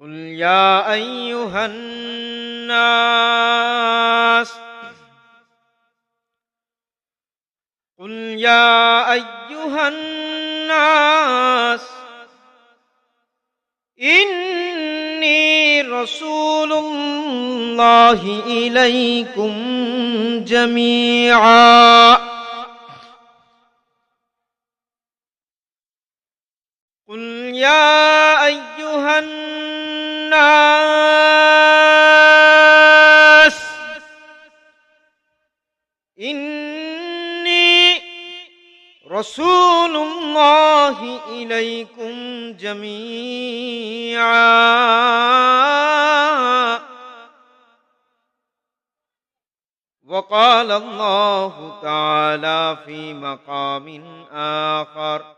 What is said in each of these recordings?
قل يا أيها الناس قل يا أيها الناس إني رسول الله إليكم جميعا قل يا أيها الناس إني رسول الله إليكم جميعا. وقال الله تعالى في مقام آخر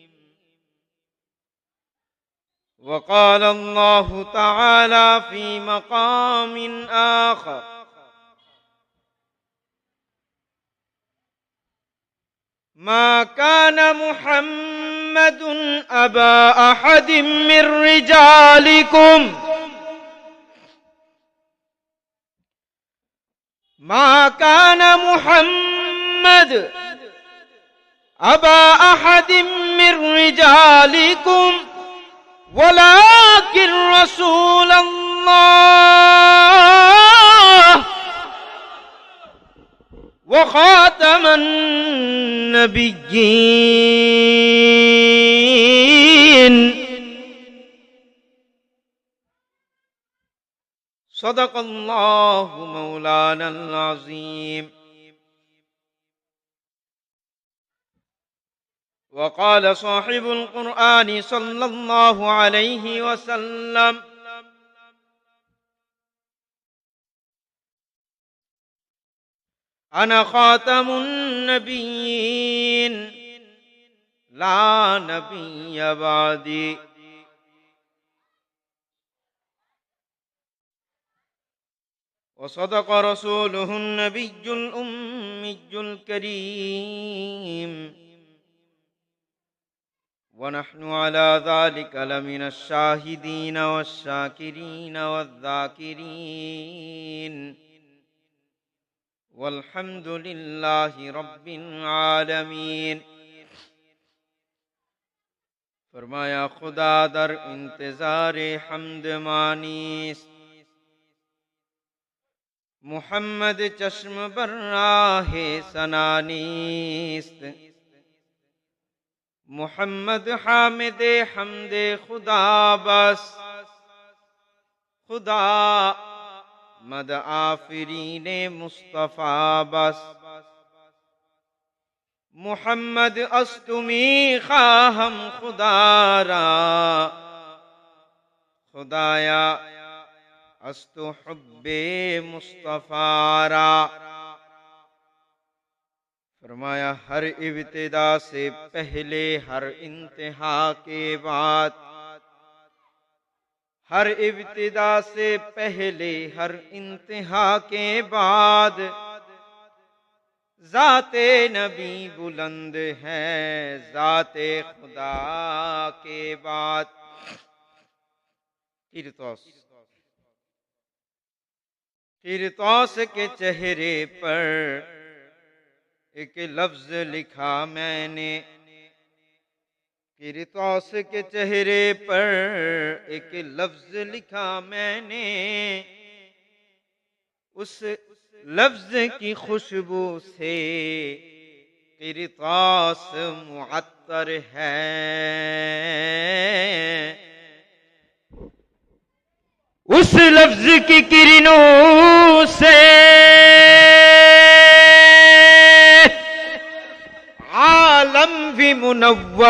وقال الله تعالى في مقام آخر. ما كان محمد أبا أحد من رجالكم. ما كان محمد أبا أحد من رجالكم. ولكن رسول الله وخاتم النبيين. صدق الله مولانا العظيم. وقال صاحب القرآن صلى الله عليه وسلم أنا خاتم النبيين لا نبي بعدي. وصدق رسوله النبي الأمي الكريم. ونحن على ذلك لمن الشاهدين والشاكرين والذاكرين. والحمد لله رب العالمين. فرمایا خدا در انتظار حمد مانیست محمد چشم بر راه سنانیست محمد حامد حمد خدا بس. خدا مد آفرین مصطفی بس. محمد استمی خواهم خدا را. خدایا است حب مصطفی را. فرمایا، ہر ابتدا سے پہلے، ہر انتہا کے بعد۔ ہر ابتدا سے پہلے، ہر انتہا کے بعد۔ ذات نبی بلند ہے، ذات خدا کے بعد۔ تیرتوس۔ تیرتوس کے چہرے پر ایک لفظ لکھا میں نے۔ کرتوس کے چہرے پر ایک لفظ لکھا میں نے۔ اس لفظ کی خوشبو سے کرتوس معطر ہے۔ اس لفظ کی کرنوں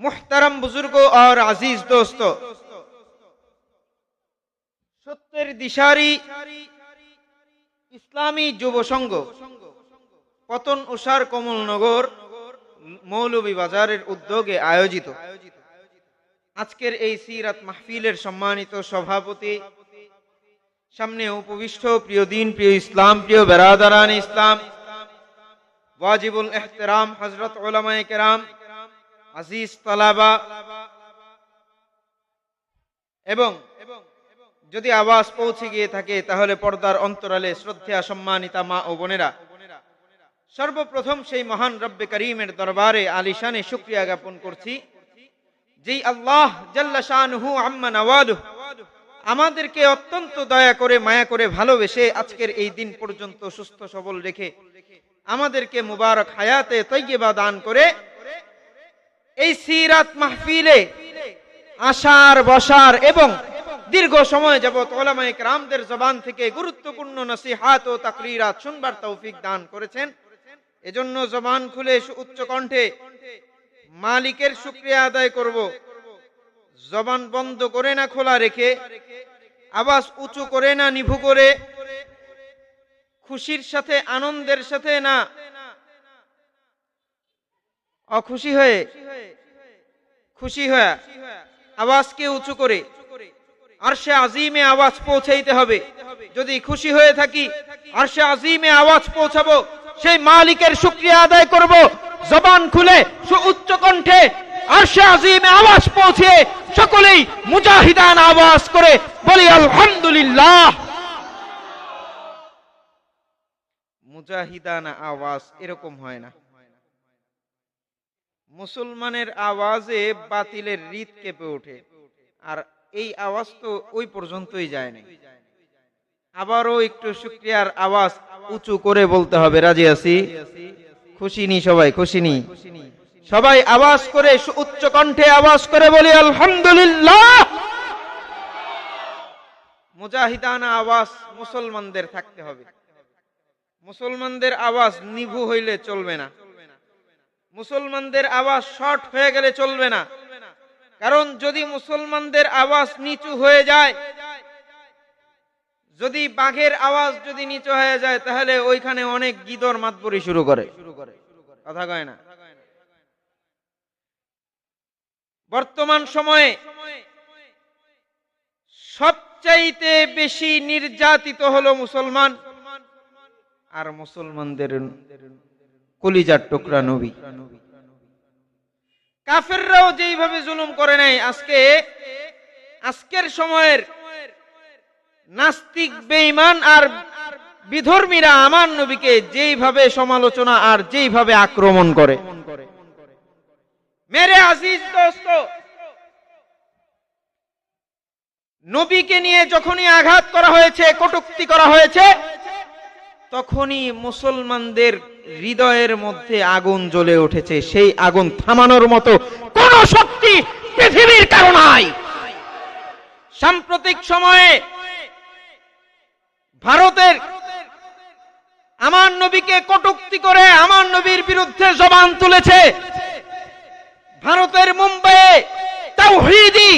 মুহতারম বুজুর্গ আর আজিজ দোস্ত। সত্যের দিশারি ইসলামী যুব সংঘ, পতন উষার কমল কমলনগর মৌলভীবাজারের উদ্যোগে আয়োজিত। আজকের এই সিরাত মাহফিলের সম্মানিত সভাপতি সামনে উপবিষ্ট, প্রিয় দিন, প্রিয় ইসলাম, প্রিয় বেরাদারান ইসলাম, ওয়াজিবুল এহতেরাম হজরত ওলামায়ে কেরাম, আজিজ তালাবা, এবং যদি আওয়াজ পৌঁছে গিয়ে থাকে, তাহলে পর্দার অন্তরালে শ্রদ্ধা সম্মানিতা মা ও বোনেরা, সর্বপ্রথম সেই মহান রব্বে করিমের দরবারে আলিশানে শুক্রিয়া জ্ঞাপন করছি, যেই আল্লাহ জাল্লা শানহু আম্মা নওয়ালু আমাদেরকে অত্যন্ত দয়া করে, মায়া করে ভালোবেসে আজকের এই দিন পর্যন্ত সুস্থ, সবল রেখে আমাদেরকে মুবারক হায়াতে তৈয়বা দান করে এই সিরাত মাহফিলে আসার বসার এবং দীর্ঘ সময় যাবৎ ওলামায়ে রামদের জবান থেকে গুরুত্বপূর্ণ নসিহাত ও তাকরিরাত শুনবার তৌফিক দান করেছেন। এজন্য জবান খুলে উচ্চ কণ্ঠে মালিকের শুক্রিয়া আদায় করব। জবান বন্ধ করে না, খোলা রেখে, আওয়াজ উঁচু করে না, নিভু করে, খুশির সাথে, আনন্দের সাথে না অখুশি হয়ে, খুশি হয়ে, আওয়াজকে উঁচু করে, আরশে আজিমে আওয়াজ পৌঁছাইতে হবে। যদি খুশি হয়ে থাকি, আরশে আজিমে আওয়াজ পৌঁছাবো, সেই মালিকের শুক্রিয়া আদায় করব। জবান খুলে, সু উচ্চ কণ্ঠে আওয়াজ পৌঁছে সকলেই মুজাহিদান আওয়াজ করে বলি, আলহামদুলিল্লাহ। মুজাহিদান আওয়াজ এরকম হয় না। মুসলমানের আওয়াজে বাতিলের রীত কেঁপে ওঠে, আর এই আওয়াজ তো ওই পর্যন্তই যায় নাই। আবারও একটু শুক্রিয়ার আওয়াজ উঁচু করে বলতে হবে, রাজি আছি? খুশি নি সবাই, খুশি নি। সবাই আওয়াজ করে উচ্চ কণ্ঠে আওয়াজ করে বলি, আলহামদুলিল্লাহ! মুজাহিদানা আওয়াজ মুসলমানদের থাকতে হবে। মুসলমানদের আওয়াজ নিভু হইলে চলবে না। মুসলমানদের আওয়াজ শর্ট হয়ে গেলে চলবে না। কারণ যদি মুসলমানদের আওয়াজ নিচু হয়ে যায়, যদি বাঘের আওয়াজ যদি নিচু হয়ে যায়, তাহলে ওইখানে অনেক গিদর মাতবরি শুরু করে। কথা কয় না? বর্তমান সময়ে সবচাইতে বেশি নির্যাতিত হলো মুসলমান আর মুসলমানদের কলিজার টুকরা নবী। কাফেররাও যেইভাবে জুলুম করে নাই, আজকে আজকের সময়ের নাস্তিক, বেঈমান আর বিধর্মীরা আমার নবীকে যেইভাবে সমালোচনা আর যেইভাবে আক্রমণ করে। মেরে আজিজ দোস্ত নবীকে নিয়ে যখনই আঘাত করা হয়েছে কটুক্তি করা হয়েছে তখনই মুসলমানদের হৃদয়ের মধ্যে আগুন জ্বলে উঠেছে। সেই আগুন থামানোর মতো কোন শক্তি পৃথিবীর কারণাই সাম্প্রতিক সময়ে ভারতের আমার নবীকে কটুক্তি করে আমার নবীর বিরুদ্ধে জবান তুলেছে। ভারতের মুম্বাইয়ে তাওহীদি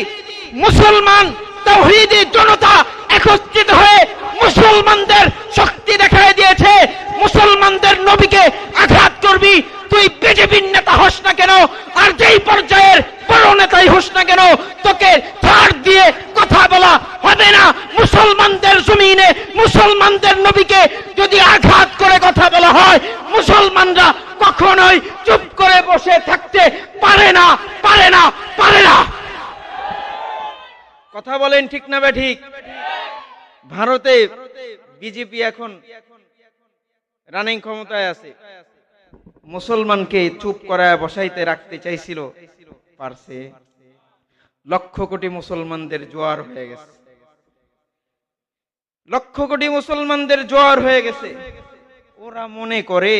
মুসলমান, তাওহীদি জনতা একত্রিত হয়ে মুসলমানদের শক্তি দেখায় দিয়েছে। মুসলমানদের নবীকে আঘাত করবি, তুই বিজেপির নেতা হস না কেন? আর যেই পর্যায়ের বড় নেতাই হস না কেন? তোকে ছাড় দিয়ে কথা বলা হবে না। মুসলমানদের জমিনে মুসলমানদের নবীকে যদি আঘাত করে কথা বলা হয় মুসলমানরা কখনোই চুপ করে বসে থাকতে পারে না পারে না পারে না কথা বলেন ঠিক না বে ঠিক? ভারতে বিজেপি এখন রানিং ক্ষমতায় আছে। মুসলমানকে চুপ করায় বসাইতে রাখতে চাইছিল, পারছে। লক্ষ কোটি মুসলমানদের জোয়ার হয়ে গেছে। লক্ষ কোটি মুসলমানদের জোয়ার হয়ে গেছে। ওরা মনে করে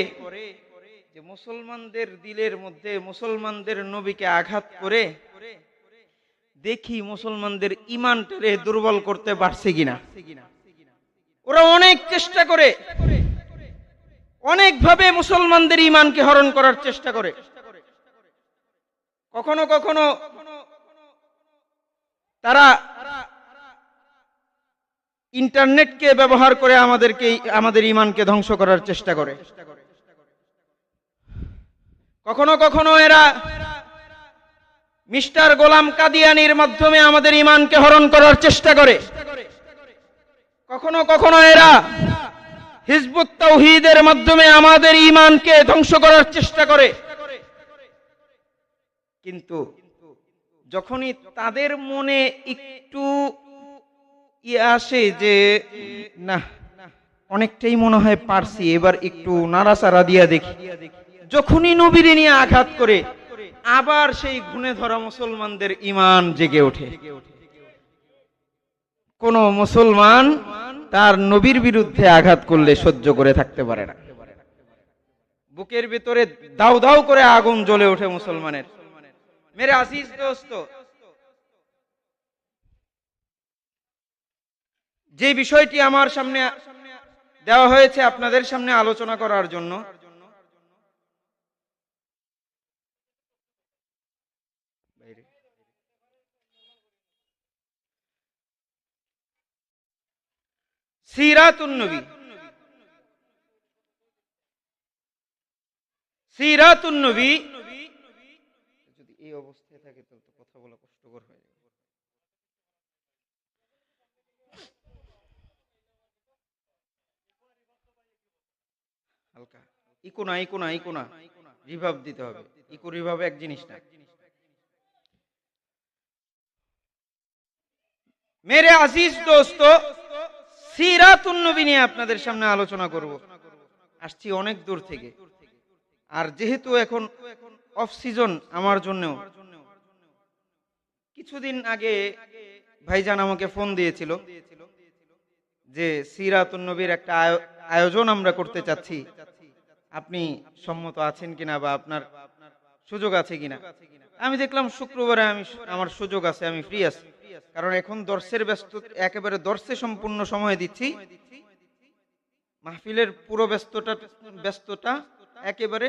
যে মুসলমানদের দিলের মধ্যে মুসলমানদের নবীকে আঘাত করে দেখি মুসলমানদের ইমানটারে দুর্বল করতে পারছে কিনা? ওরা অনেক চেষ্টা করে। অনেকভাবে মুসলমানদের ইমানকে হরণ করার চেষ্টা করে। কখনো কখনো তারা ইন্টারনেটকে ব্যবহার করে আমাদেরকে, আমাদের ইমানকে ধ্বংস করার চেষ্টা করে। কখনো কখনো এরা মিস্টার গোলাম কাদিয়ানির মাধ্যমে আমাদের ইমানকে হরণ করার চেষ্টা করে। কখনো কখনো এরা হিজবুত তৌহিদের মাধ্যমে আমাদের ইমানকে ধ্বংস করার চেষ্টা করে। কিন্তু যখনই তাদের মনে একটু ইয়ে আসে যে না অনেকটাই মনে হয় পারছি, এবার একটু নাড়াচাড়া দিয়া দেখি। যখনই নবীরে নিয়ে আঘাত করে আবার সেই গুণে ধরা মুসলমানদের ইমান জেগে ওঠে। কোন মুসলমান তার নবীর বিরুদ্ধে আঘাত করলে সহ্য করে থাকতে পারে না। বুকের ভিতরে দাউ দাউ করে আগুন জ্বলে ওঠে মুসলমানের। মেরে আসিস দোস্ত। যে বিষয়টি আমার সামনে দেওয়া হয়েছে আপনাদের সামনে আলোচনা করার জন্য যদি এই অবস্থায় থাকে তো তো কথা বলা কষ্টকর হয়ে যাবে। হালকা। রিভাব দিতে হবে। ইকো রিভাব এক জিনিস না। মেরে আজিজ দোস্ত সিরাতুন নবী নিয়ে আপনাদের সামনে আলোচনা করব। আসছি অনেক দূর থেকে। আর যেহেতু এখন অফ সিজন আমার জন্যও, কিছুদিন আগে ভাইজান আমাকে ফোন দিয়েছিল যে সিরাতুন নবীর একটা আয়োজন আমরা করতে চাচ্ছি। আপনি সম্মত আছেন কিনা বা আপনার সুযোগ আছে কিনা? আমি দেখলাম শুক্রবারে আমি আমার সুযোগ আছে, আমি ফ্রি আছি। কারণ এখন দর্শের ব্যস্ত একেবারে দর্শে সম্পূর্ণ সময় দিচ্ছি। মাহফিলের পুরো ব্যস্তটা ব্যস্ততা একেবারে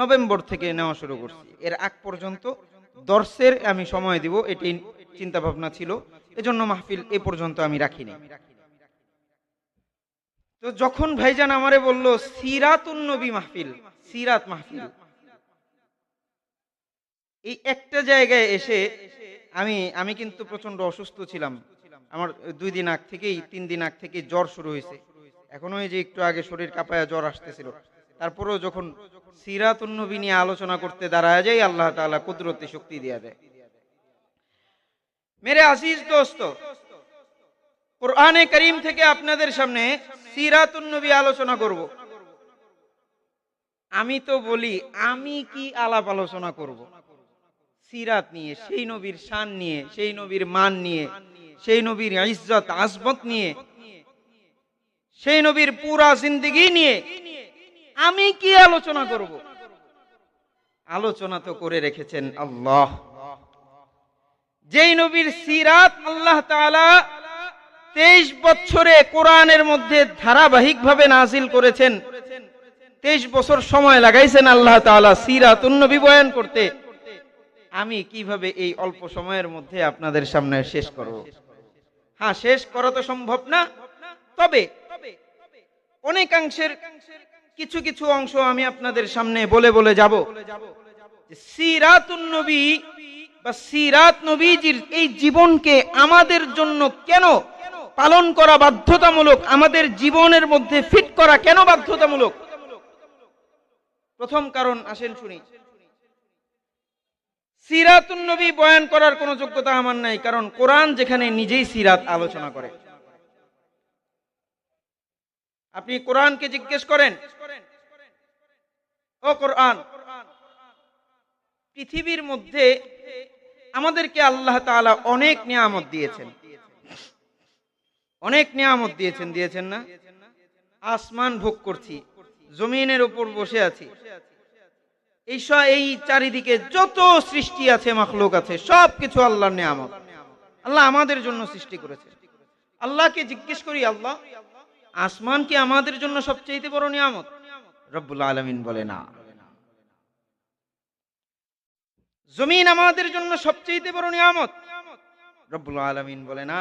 নভেম্বর থেকে নেওয়া শুরু করছি। এর আগ পর্যন্ত দর্শের আমি সময় দিব, এটি চিন্তা ভাবনা ছিল। এজন্য মাহফিল এ পর্যন্ত আমি রাখিনি। তো যখন ভাইজান আমারে বলল, সিরাতুন নবী মাহফিল, সিরাত মাহফিল। এই একটা জায়গায় এসে আমি আমি কিন্তু প্রচণ্ড অসুস্থ ছিলাম। আমার দুই দিন আগ থেকেই, তিন দিন আগ থেকে জ্বর শুরু হয়েছে। এখনও যে একটু আগে শরীর কাঁপায়া জ্বর আসতেছিল। তারপরেও যখন সিরাতুন নবী নিয়ে আলোচনা করতে দাঁড়ায় যায় আল্লাহ তাআলা কুদরতি শক্তি দিয়া দেয়। মেরে আসিস দোস্ত, কোরআনে করিম থেকে আপনাদের সামনে সিরাতুন নবী আলোচনা করব। আমি তো বলি, আমি কি আলাপ আলোচনা করব? সিরাত নিয়ে, সেই নবীর শান নিয়ে, সেই নবীর মান নিয়ে, সেই নবীর ইজ্জত, আজমত নিয়ে, সেই নবীর পুরা জিন্দগি নিয়ে আমি কি আলোচনা করব? আলোচনা তো করে রেখেছেন আল্লাহ। যেই নবীর সিরাত আল্লাহ তাআলা তেইশ বছরে কোরআনের মধ্যে ধারাবাহিকভাবে নাজিল করেছেন। তেইশ বছর সময় লাগাইছেন আল্লাহ তাআলা সিরাতুন নবী বয়ান করতে। আমি কীভাবে এই অল্প সময়ের মধ্যে আপনাদের সামনে শেষ করব? হ্যাঁ শেষ করা তো সম্ভব না। তবে অনেকাংশের কিছু কিছু অংশ আমি আপনাদের সামনে বলে বলে যাব। সিরাতুন বা সিরাত নবীজির এই জীবনকে আমাদের জন্য কেন পালন করা বাধ্যতামূলক? আমাদের জীবনের মধ্যে ফিট করা কেন বাধ্যতামূলক? প্রথম কারণ আসেন শুনি। সিরাতুন নবী বয়ান করার কোনো যোগ্যতা আমার নাই, কারণ কোরআন যেখানে নিজেই সিরাত আলোচনা করে। আপনি কোরআনকে জিজ্ঞেস করেন, ও কোরআন, পৃথিবীর মধ্যে আমাদেরকে আল্লাহ তাআলা অনেক নিয়ামত দিয়েছেন। অনেক নিয়ামত দিয়েছেন দিয়েছেন না? আসমান ভোগ করছি, জমিনের উপর বসে আছি। এই এই চারিদিকে যত সৃষ্টি আছে, মাখলুক আছে সব কিছু আল্লাহর নিয়ামত। আল্লাহ আমাদের জন্য সৃষ্টি করেছে। আল্লাহকে জিজ্ঞেস করি, আল্লাহ, আসমান কি আমাদের জন্য সবচেয়ে বড় নিয়ামত? রব্বুল আলমিন বলে, না। জমিন আমাদের জন্য সবচেয়ে বড় নিয়ামত? রব্বুল আলমিন বলে, না।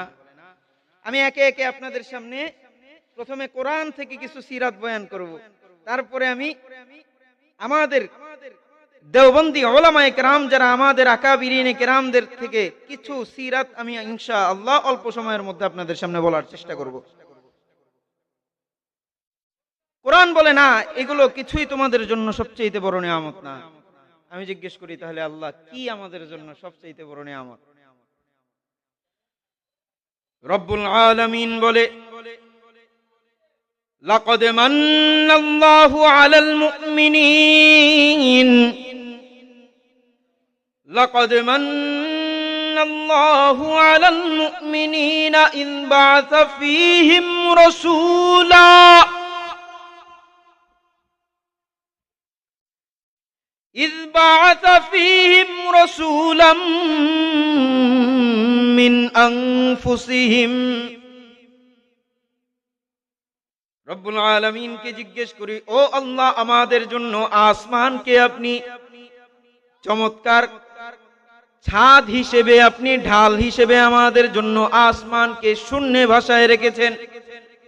আমি একে একে আপনাদের সামনে প্রথমে কোরআন থেকে কিছু সিরাত বয়ান করব। তারপরে আমি আমাদের দেওবন্দি ওলামায়ে কেরাম যারা, আমাদের আকাবিরিনে কেরামদের থেকে কিছু সিরাত আমি ইনশা আল্লাহ অল্প সময়ের মধ্যে আপনাদের সামনে বলার চেষ্টা করব। কোরআন বলে, না, এগুলো কিছুই তোমাদের জন্য সবচেয়ে বড় নিয়ামত না। আমি জিজ্ঞেস করি, তাহলে আল্লাহ কি আমাদের জন্য সবচেয়ে বড় নিয়ামত? রব্বুল আলামিন বলে لقد من الله على المؤمنين. لقد من الله على المؤمنين إذ بعث فيهم رسولا. إذ بعث فيهم رسولا من أنفسهم রব্বুল আলমিনকে জিজ্ঞেস করি, ও আল্লাহ, আমাদের জন্য আসমানকে আপনি চমৎকার ছাদ হিসেবে, আপনি ঢাল হিসেবে আমাদের জন্য আসমানকে শূন্য ভাষায় রেখেছেন।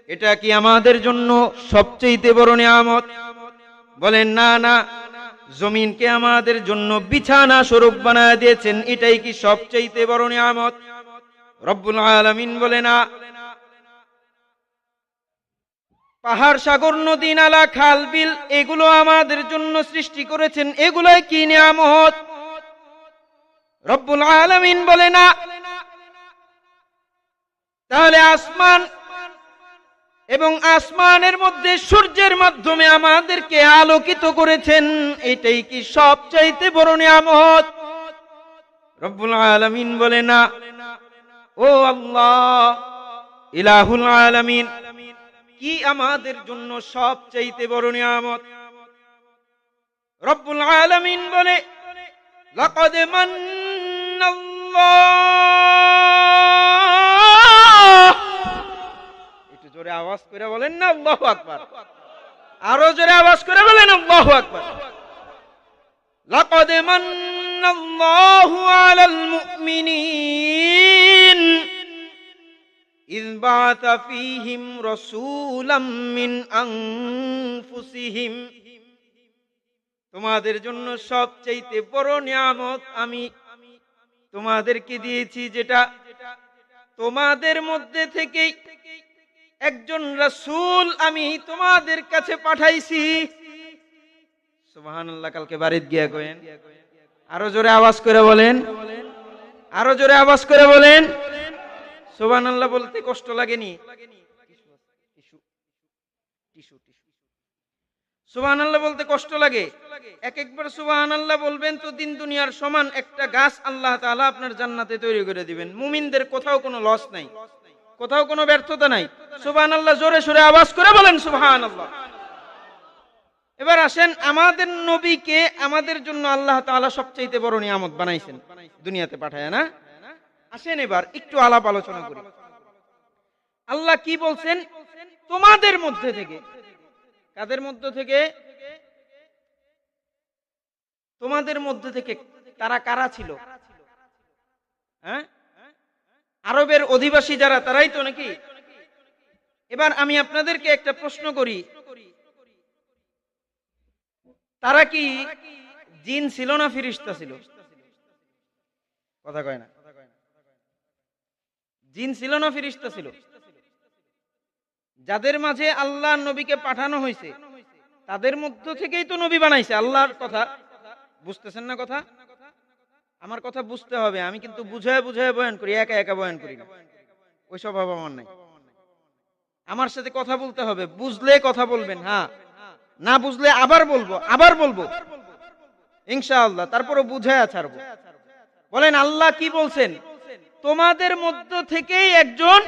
এটা কি আমাদের জন্য সবচেয়ে বড় নিয়ামত? বলেন, না না, জমিনকে আমাদের জন্য বিছানা স্বরূপ বানায় দিয়েছেন। এটাই কি সবচেয়ে বড় নিয়ামত? রব্বুল আলমিন বলে না পাহাড়, সাগর, নদী, নালা, খাল, বিল এগুলো আমাদের জন্য সৃষ্টি করেছেন। এগুলোই কি নিয়ামত? রব্বুল আলামিন বলে না। তাহলে আসমান এবং আসমানের মধ্যে সূর্যের মাধ্যমে আমাদেরকে আলোকিত করেছেন। এটাই কি সবচাইতে বড় নিয়ামত? রব্বুল আলামিন বলে না। ও আল্লাহ, ইলাহুল আলামিন কি আমাদের জন্য সবচাইতে বড় নিয়ামত। রব্বুল আলামিন বলে, লাকাদ মান্নাল্লাহ। একটু জোরে আওয়াজ করে বলেন না, আল্লাহু আকবার। আরও জোরে আওয়াজ করে বলেন, আল্লাহু আকবার। লাকাদ মান্নাল্লাহু আলাল মুমিনিন। إذ بعث فيهم رسولا من أنفسهم তোমাদের জন্য সবচাইতে বড় নিয়ামত আমি তোমাদেরকে দিয়েছি যেটা তোমাদের মধ্যে থেকেই একজন রাসূল আমি তোমাদের কাছে পাঠাইছি সুবহানাল্লাহ কালকে বাড়িতে গিয়া কয়েন আরো জোরে আওয়াজ করে বলেন আরো জোরে আওয়াজ করে বলেন সোবান আল্লাহ বলতে কষ্ট লাগেনি। সুবাহান আল্লাহ বলতে কষ্ট লাগে। এক একবার আল্লাহ বলবেন তো দিন দুনিয়ার সমান একটা গাছ আল্লাহ তাআলা আপনার জান্নাতে তৈরি করে দিবেন। মুমিনদের কোথাও কোনো লস নাই। কোথাও কোনো ব্যর্থতা নাই। সুবাহান আল্লাহ জোরে সোরে আওয়াজ করে বলেন সুবাহান আল্লাহ এবার আসেন, আমাদের নবীকে আমাদের জন্য আল্লাহ তাআলা সবচাইতে বড় নিয়ামত বানাইছেন। দুনিয়াতে পাঠায় না? আসেন এবার, একটু আলাপ আলোচনা করি। আল্লাহ কি বলছেন? তোমাদের মধ্যে থেকে। কাদের মধ্য থেকে? তোমাদের মধ্যে থেকে তারা কারা ছিল? হ্যাঁ? আরবের অধিবাসী যারা, তারাই তো নাকি? এবার আমি আপনাদেরকে একটা প্রশ্ন করি। তারা কি জিন ছিল না ফিরিস্তা ছিল? কথা কয় না। জিন ছিল না ফিরিস্তা ছিল। যাদের মাঝে আল্লাহ নবীকে পাঠানো হয়েছে, তাদের মধ্য থেকেই তো নবী বানাইছে। আল্লাহর কথা। বুঝতেছেন না কথা? আমার কথা বুঝতে হবে। আমি কিন্তু বুঝায় বুঝায় বয়ান করি, একা একা বয়ান করি না। ওই স্বভাব আমার নাই। আমার সাথে কথা বলতে হবে। বুঝলে কথা বলবেন হ্যাঁ। না বুঝলে আবার বলব আবার বলব। ইনশাআল্লাহ তারপরে বুঝায় ছাড়বো। বলেন, আল্লাহ কি বলছেন? তোমাদের মধ্য থেকেই একজন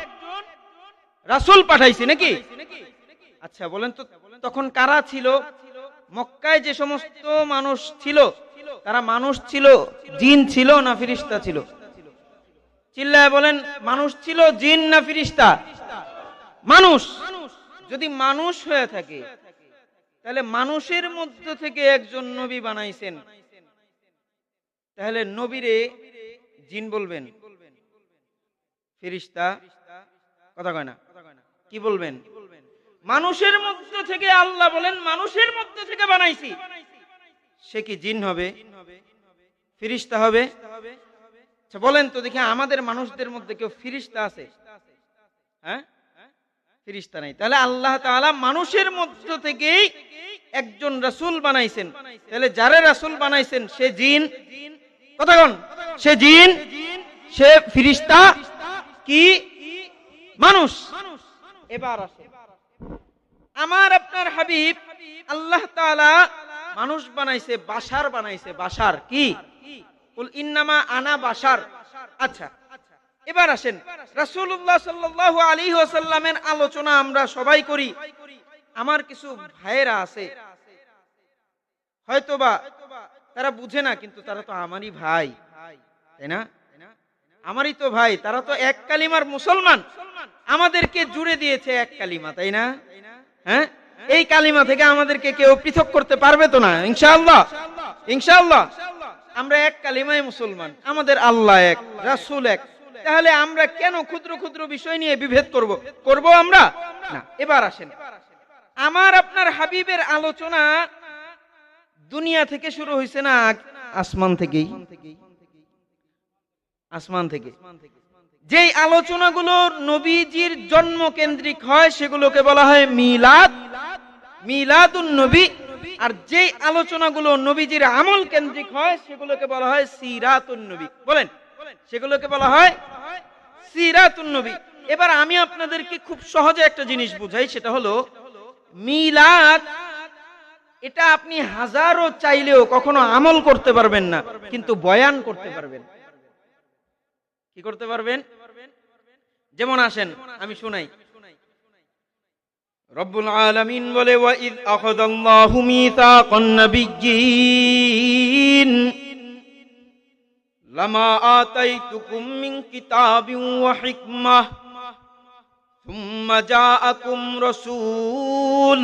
রাসূল পাঠাইছি নাকি? আচ্ছা বলেন তো, তখন কারা ছিল? মক্কায় যে সমস্ত মানুষ ছিল, তারা মানুষ ছিল, জিন ছিল না ফিরিস্তা ছিল? চিল্লায় বলেন, মানুষ ছিল, জিন না ফিরিস্তা? মানুষ। যদি মানুষ হয়ে থাকে, তাহলে মানুষের মধ্য থেকে একজন নবী বানাইছেন। তাহলে নবীরে জিন বলবেন। ফিরিস্তা, কথা কয় না? কি বলবেন? মানুষের মধ্য থেকে আল্লাহ বলেন, মানুষের মধ্য থেকে বানাইছি। সে কি জিন হবে? ফিরিস্তা হবে? আচ্ছা বলেন তো দেখি, আমাদের মানুষদের মধ্যে কেউ ফিরিস্তা আছে? হ্যাঁ? ফিরিস্তা নাই। তাহলে আল্লাহ তাআলা মানুষের মধ্য থেকেই একজন রাসূল বানাইছেন। তাহলে যারে রাসূল বানাইছেন, সে জিন? কতক্ষণ সে জিন? সে ফিরিস্তা? কি? মানুষ। এবার আসে। আমার আপনার হাবিব আল্লাহ মানুষ বানাইছে, বাসার বানাইছে। বাসার কি? ইন্নামা আনা বাসার। আচ্ছা এবার আসেন। আলোচনা আমরা সবাই করি। আমার কিছু ভাইয়েরা আছে। হয়তোবা তারা বুঝে না, কিন্তু তারা তো আমারই ভাই। তাই না? আমারই তো ভাই, তারা তো এক কালিমার মুসলমান। আমাদেরকে জুড়ে দিয়েছে এক কালিমা, তাই না? হ্যাঁ? এই কালিমা থেকে আমাদেরকে কেউ পৃথক করতে পারবে তো না, ইনশাআল্লাহ? ইনশাআল্লাহ? আমরা এক কালিমায় মুসলমান, আমাদের আল্লাহ এক, রাসূল এক। তাহলে আমরা কেন ক্ষুদ্র ক্ষুদ্র বিষয় নিয়ে বিভেদ করব? করব আমরা? না, এবার আসেন। আমার, আপনার হাবিবের আলোচনা দুনিয়া থেকে শুরু হয়েছে না আসমান থেকেই? আসমান থেকে। যেই আলোচনাগুলো নবীজির জন্ম কেন্দ্রিক হয়, সেগুলোকে বলা হয় মিলাদ। মিলাদুন নবী। আর যেই আলোচনাগুলো নবীজির আমল কেন্দ্রিক হয়, সেগুলোকে বলা হয় সিরাতুন নবী। বলেন, সেগুলোকে বলা হয় সিরাতুন নবী। এবার আমি আপনাদেরকে খুব সহজে একটা জিনিস বুঝাই, সেটা হলো মিলাদ, এটা আপনি হাজারো চাইলেও কখনো আমল করতে পারবেন না, কিন্তু বয়ান করতে পারবেন। কি করতে পারবেন যেমন আসেন আমি শুনাই রব্বুল আলামিন বলে ওয়াইদ আখাযাল্লাহু মিসাকান নাবিয়্যিন লামা আতাইতুকুম মিন কিতাবিন ওয়া হিকমাহ ثم جاءكم رسول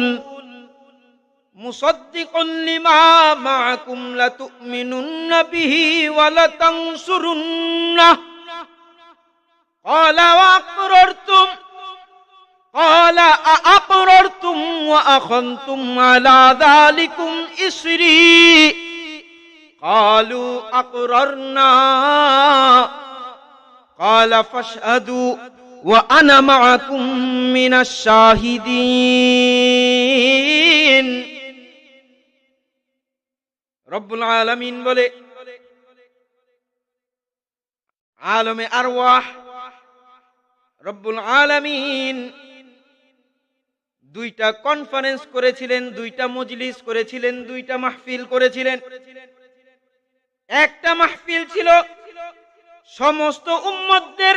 مصدق لما معكم لتؤمنن به ولتنصرنه قال وأقررتم قال أأقررتم وأخذتم على ذلكم إسري قالوا أقررنا قال فاشهدوا وأنا معكم من الشاهدين رب العالمين বলে আলমে আরওয়াহ রব্বুল আলামিন দুইটা কনফারেন্স করেছিলেন, দুইটা মজলিস করেছিলেন, দুইটা মাহফিল করেছিলেন। একটা মাহফিল ছিল সমস্ত উম্মতদের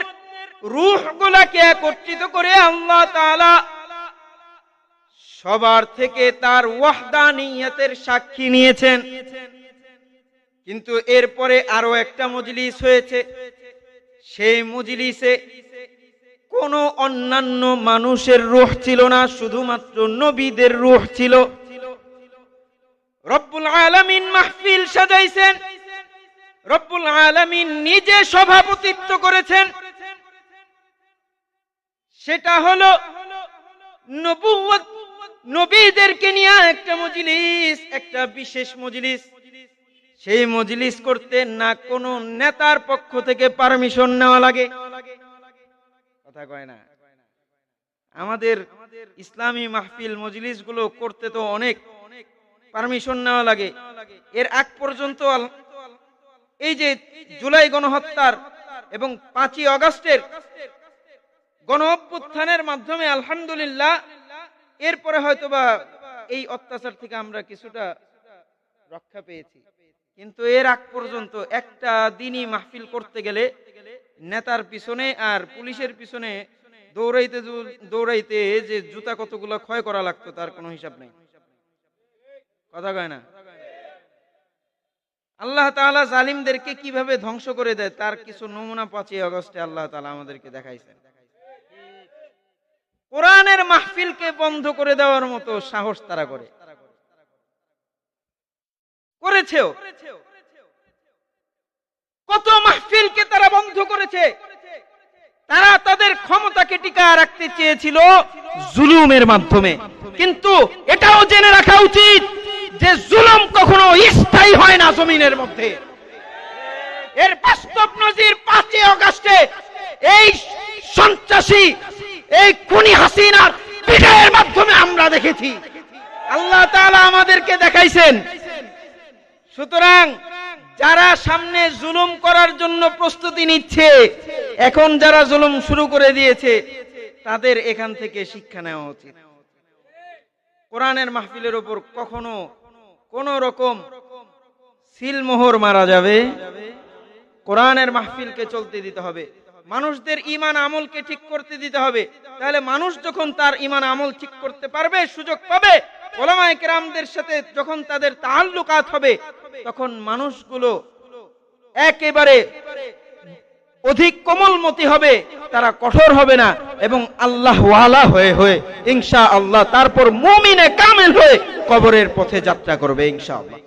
রূহগুলাকে একত্রিত করে আল্লাহ তাআলা সবার থেকে তার ওয়াহদানিয়তের সাক্ষী নিয়েছেন। কিন্তু এরপরে আরও একটা মজলিস হয়েছে। সেই মজলিসে কোনো অন্যান্য মানুষের রুহ ছিল না, শুধুমাত্র নবীদের রুহ ছিল। রব্বুল আলামিন মাহফিল সাজাইছেন। রব্বুল আলামিন নিজে সভাপতিত্ব করেছেন। সেটা হলো নবীদেরকে নিয়ে একটা মজলিস, একটা বিশেষ মজলিস। সেই মজলিস করতে না কোনো নেতার পক্ষ থেকে পারমিশন নেওয়া লাগে। কথা কয় না। আমাদের ইসলামী মাহফিল মজলিসগুলো করতে তো অনেক পারমিশন নেওয়া লাগে। এর আগ পর্যন্ত এই যে জুলাই গণহত্যার এবং পাঁচই অগস্টের গণ অভ্যুত্থানের মাধ্যমে আলহামদুলিল্লাহ, এরপরে হয়তোবা এই অত্যাচার থেকে আমরা কিছুটা রক্ষা পেয়েছি। কিন্তু এর আগ পর্যন্ত একটা দিনই মাহফিল করতে গেলে নেতার পিছনে আর পুলিশের পিছনে দৌড়াইতে দৌড়াইতে যে জুতা কতগুলো ক্ষয় করা লাগতো, তার কোনো হিসাব নেই। কথা কয় না? আল্লাহ তাআলা জালিমদেরকে কীভাবে ধ্বংস করে দেয়, তার কিছু নমুনা পাঁচই অগস্টে আল্লাহ তালা আমাদেরকে দেখাইছেন। কোরআনের মাহফিলকে বন্ধ করে দেওয়ার মতো সাহস তারা করে। করেছেও। কত মাহফিলকে তারা বন্ধ করেছে? তারা তাদের ক্ষমতাকে টিকা রাখতে চেয়েছিল জুলুমের মাধ্যমে। কিন্তু এটাও জেনে রাখা উচিত যে জুলুম কখনো স্থায়ী হয় না জমিনের মধ্যে। এর বাস্তব নজির পাঁচই অগাস্টে এই সন্ত্রাসী, এই খুনি হাসিনার বিজয়ের মাধ্যমে আমরা দেখেছি। আল্লাহ তাআলা আমাদেরকে দেখাইছেন। সুতরাং যারা সামনে জুলুম করার জন্য প্রস্তুতি নিচ্ছে, এখন যারা জুলুম শুরু করে দিয়েছে, তাদের এখান থেকে শিক্ষা নেওয়া উচিত। কোরআনের মাহফিলের উপর কখনো কোন রকম সিলমোহর মারা যাবে। কোরআনের মাহফিলকে চলতে দিতে হবে। মানুষদের ইমান আমলকে ঠিক করতে দিতে হবে। তাহলে মানুষ যখন তার ইমান আমল ঠিক করতে পারবে, সুযোগ পাবে ওলামায়ে কেরামদের সাথে যখন তাদের হবে, তখন মানুষগুলো একেবারে অধিক কোমলমতি হবে, তারা কঠোর হবে না এবং আল্লাহ ওয়ালা হয়ে হয়ে ইনশা আল্লাহ তারপর মুমিনে কামেল হয়ে কবরের পথে যাত্রা করবে ইনশা আল্লাহ